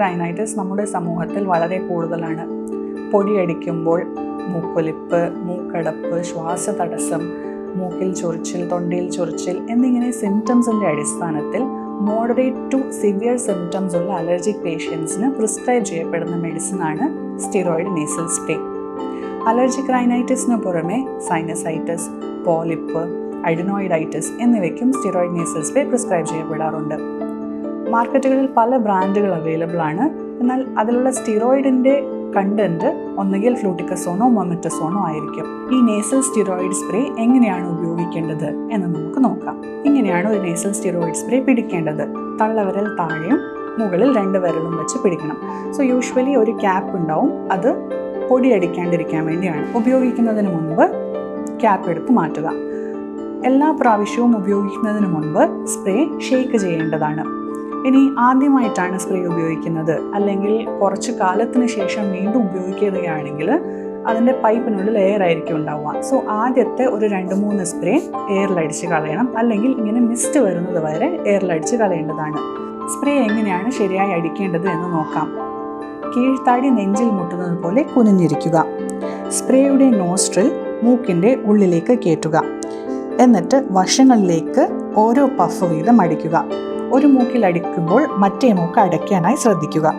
Rhinitis നമ്മുടെ സമൂഹത്തിൽ വളരെ കൂടുതലാണ്. പൊടിയടിക്കുമ്പോൾ മൂക്കൊലിപ്പ് മൂക്കടപ്പ് ശ്വാസതടസ്സം മൂക്കിൽ ചൊറിച്ചിൽ തൊണ്ടയിൽ ചൊറിച്ചിൽ എന്നിങ്ങനെ സിംറ്റംസിന്റെ അടിസ്ഥാനത്തിൽ മോഡറേറ്റ് ടു സിവിയർ സിംറ്റംസ് ഉള്ള അലർജിക് പേഷ്യൻസിന് പ്രിസ്ക്രൈബ് ചെയ്യപ്പെടുന്ന മെഡിസിനാണ് സ്റ്റിറോയിഡ് നേസൽ സ്പ്രേ അലർജിക് റൈനൈറ്റിസിന് പുറമെ സൈനസൈറ്റിസ് പോളിപ്പ് അഡിനോയിഡൈറ്റിസ് എന്നിവയ്ക്കും സ്റ്റിറോയിഡ് നേസൽ സ്പ്രേ പ്രിസ്ക്രൈബ് ചെയ്യപ്പെടാറുണ്ട്. മാർക്കറ്റുകളിൽ പല ബ്രാൻഡുകൾ അവൈലബിൾ ആണ്. എന്നാൽ അതിലുള്ള സ്റ്റിറോയിഡിന്റെ കണ്ടന്റ് ഒന്നുകിൽ ഫ്ലൂട്ടിക്കസോണോ മൊമറ്റസോണോ ആയിരിക്കും. ഈ നേസൽ സ്റ്റിറോയിഡ് സ്പ്രേ എങ്ങനെയാണ് ഉപയോഗിക്കേണ്ടത് എന്ന് നമുക്ക് നോക്കാം. ഇങ്ങനെയാണ് ഒരു നേസൽ സ്റ്റിറോയിഡ് സ്പ്രേ പിടിക്കേണ്ടത്. തള്ളവരൽ താഴെയും മുകളിൽ രണ്ട് വിരലും വെച്ച് പിടിക്കണം. സോ യൂഷ്വലി ഒരു ക്യാപ്പ് ഉണ്ടാവും. അത് പൊടി പൊടിയടിക്കാണ്ടിരിക്കാൻ വേണ്ടിയാണ്. ഉപയോഗിക്കുന്നതിന് മുൻപ് ക്യാപ്പ് എടുത്ത് മാറ്റുക. എല്ലാ പ്രാവശ്യവും ഉപയോഗിക്കുന്നതിന് മുൻപ് സ്പ്രേ ഷേക്ക് ചെയ്യേണ്ടതാണ്. ഇനി ആദ്യമായിട്ടാണ് സ്പ്രേ ഉപയോഗിക്കുന്നത്. അല്ലെങ്കിൽ കുറച്ച് കാലത്തിന് ശേഷം വീണ്ടും ഉപയോഗിക്കുകയാണെങ്കിൽ അതിന്റെ പൈപ്പിനുള്ളിൽ എയർ ആയിരിക്കും ഉണ്ടാവുക. സോ ആദ്യത്തെ ഒരു രണ്ട് മൂന്ന് സ്പ്രേ എയറിലടിച്ച് കളയണം. അല്ലെങ്കിൽ ഇങ്ങനെ മിസ്റ്റ് വരുന്നത് വരെ എയറിലടിച്ച് കളയേണ്ടതാണ്. സ്പ്രേ എങ്ങനെയാണ് ശരിയായി അടിക്കേണ്ടത് എന്ന് നോക്കാം. കീഴ്ത്താടി നെഞ്ചിൽ മുട്ടുന്നത് പോലെ കുനിഞ്ഞിരിക്കുക. സ്പ്രേയുടെ നോസ്ട്രിൽ മൂക്കിന്റെ ഉള്ളിലേക്ക് കയറ്റുക എന്നിട്ട് വശങ്ങളിലേക്ക് ഓരോ പഫ് വീതം അടിക്കുക. ഒരു മൂക്കിൽ അടിക്കുമ്പോൾ മറ്റേ മൂക്ക് അടയ്ക്കാനായി ശ്രദ്ധിക്കുക.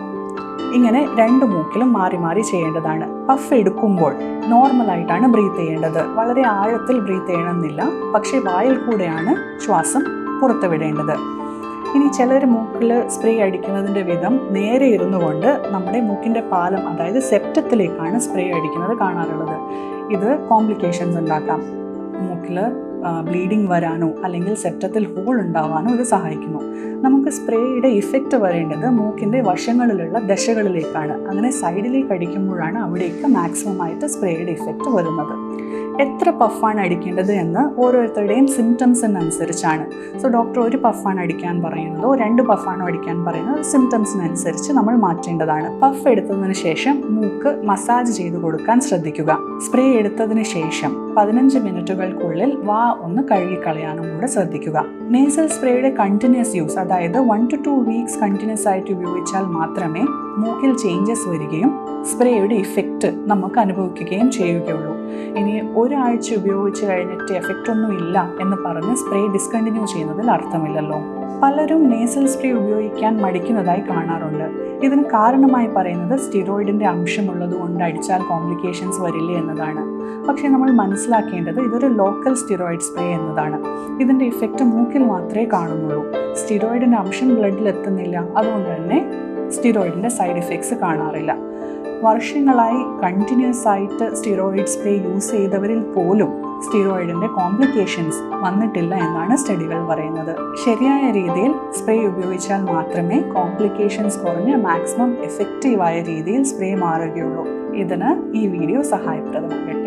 ഇങ്ങനെ രണ്ട് മൂക്കിലും മാറി മാറി ചെയ്യേണ്ടതാണ്. പഫ് എടുക്കുമ്പോൾ നോർമലായിട്ടാണ് ബ്രീത്ത് ചെയ്യേണ്ടത്. വളരെ ആഴത്തിൽ ബ്രീത്ത് ചെയ്യണമെന്നില്ല. പക്ഷേ വായിൽ കൂടെയാണ് ശ്വാസം പുറത്തുവിടേണ്ടത് ഇനി ചിലർ മൂക്കിൽ സ്പ്രേ അടിക്കുന്നതിന്റെ വിധം നേരെ ഇരുന്നു കൊണ്ട് നമ്മുടെ മൂക്കിന്റെ പാലം അതായത് സെപ്റ്റത്തിലേക്കാണ് സ്പ്രേ അടിക്കുന്നത് കാണാറുള്ളത്. ഇത് കോംപ്ലിക്കേഷൻസ് ഉണ്ടാക്കാം. മൂക്കിൽ ബ്ലീഡിങ് വരാനോ അല്ലെങ്കിൽ സെപ്റ്റത്തിൽ ഹോൾ ഉണ്ടാവാനോ ഇത് സഹായിക്കുന്നു. നമുക്ക് സ്പ്രേയുടെ ഇഫക്റ്റ് വരേണ്ടത് മൂക്കിന്റെ വശങ്ങളിലുള്ള ദശകളിലേക്കാണ്. അങ്ങനെ സൈഡിലേക്ക് അടിക്കുമ്പോഴാണ് അവിടേക്ക് മാക്സിമം ആയിട്ട് സ്പ്രേയുടെ ഇഫക്റ്റ് വരുന്നത്. എത്ര പഫാണ് അടിക്കേണ്ടത് എന്ന് ഓരോരുത്തരുടെയും സിംറ്റംസിനനുസരിച്ചാണ് സോ ഡോക്ടർ ഒരു പഫാണ് അടിക്കാൻ പറയുന്നതോ രണ്ട് പഫാണോ അടിക്കാൻ പറയുന്നത് സിംറ്റംസിനനുസരിച്ച് നമ്മൾ മാറ്റേണ്ടതാണ്. പഫ് എടുത്തതിന് ശേഷം മൂക്ക് മസാജ് ചെയ്ത് കൊടുക്കാൻ ശ്രദ്ധിക്കുക. സ്പ്രേ എടുത്തതിന് ശേഷം പതിനഞ്ച് മിനിറ്റുകൾക്കുള്ളിൽ വാ ഒന്ന് കഴുകിക്കളയാനും കൂടെ ശ്രദ്ധിക്കുക. നേസൽ സ്പ്രേയുടെ കണ്ടിന്യൂസ് യൂസ് അതായത് one to two weeks continuous ആയിട്ട് ഉപയോഗിച്ചാൽ മാത്രമേ മൂക്കിൽ ചേഞ്ചസ് വരികയും സ്പ്രേയുടെ ഇഫക്റ്റ് നമുക്ക് അനുഭവിക്കുകയും ചെയ്യുകയുള്ളൂ. ഇനി ഒരാഴ്ച ഉപയോഗിച്ച് കഴിഞ്ഞിട്ട് എഫക്റ്റ് ഒന്നും ഇല്ല എന്ന് പറഞ്ഞ് സ്പ്രേ ഡിസ്കണ്ടിന്യൂ ചെയ്യുന്നതിൽ അർത്ഥമില്ലല്ലോ. പലരും നേസൽ സ്പ്രേ ഉപയോഗിക്കാൻ മടിക്കുന്നതായി കാണാറുണ്ട്. ഇതിന് കാരണമായി പറയുന്നത് സ്റ്റിറോയിഡിന്റെ അംശമുള്ളത് കൊണ്ട് അടിച്ചാൽ കോംപ്ലിക്കേഷൻസ് വരില്ല എന്നതാണ്. പക്ഷേ നമ്മൾ മനസ്സിലാക്കേണ്ടത് ഇതൊരു ലോക്കൽ സ്റ്റിറോയിഡ് സ്പ്രേ എന്നതാണ്. ഇതിന്റെ ഇഫക്റ്റ് മൂക്കിൽ മാത്രമേ കാണുന്നുള്ളൂ. സ്റ്റിറോയിഡിന്റെ അംശം ബ്ലഡിൽ എത്തുന്നില്ല. അതുകൊണ്ട് തന്നെ സ്റ്റിറോയിഡിന്റെ സൈഡ് ഇഫക്ട്സ് കാണാറില്ല. വർഷങ്ങളായി കണ്ടിന്യൂസ് ആയിട്ട് സ്റ്റിറോയിഡ് സ്പ്രേ യൂസ് ചെയ്തവരിൽ പോലും സ്റ്റിറോയിഡിന്റെ കോംപ്ലിക്കേഷൻസ് വന്നിട്ടില്ല എന്നാണ് സ്റ്റഡികൾ പറയുന്നത്. ശരിയായ രീതിയിൽ സ്പ്രേ ഉപയോഗിച്ചാൽ മാത്രമേ കോംപ്ലിക്കേഷൻസ് കുറഞ്ഞ് മാക്സിമം എഫക്റ്റീവായ രീതിയിൽ സ്പ്രേ മാറുകയുള്ളൂ. ഇതിന് ഈ വീഡിയോ സഹായപ്രദമാകട്ടെ.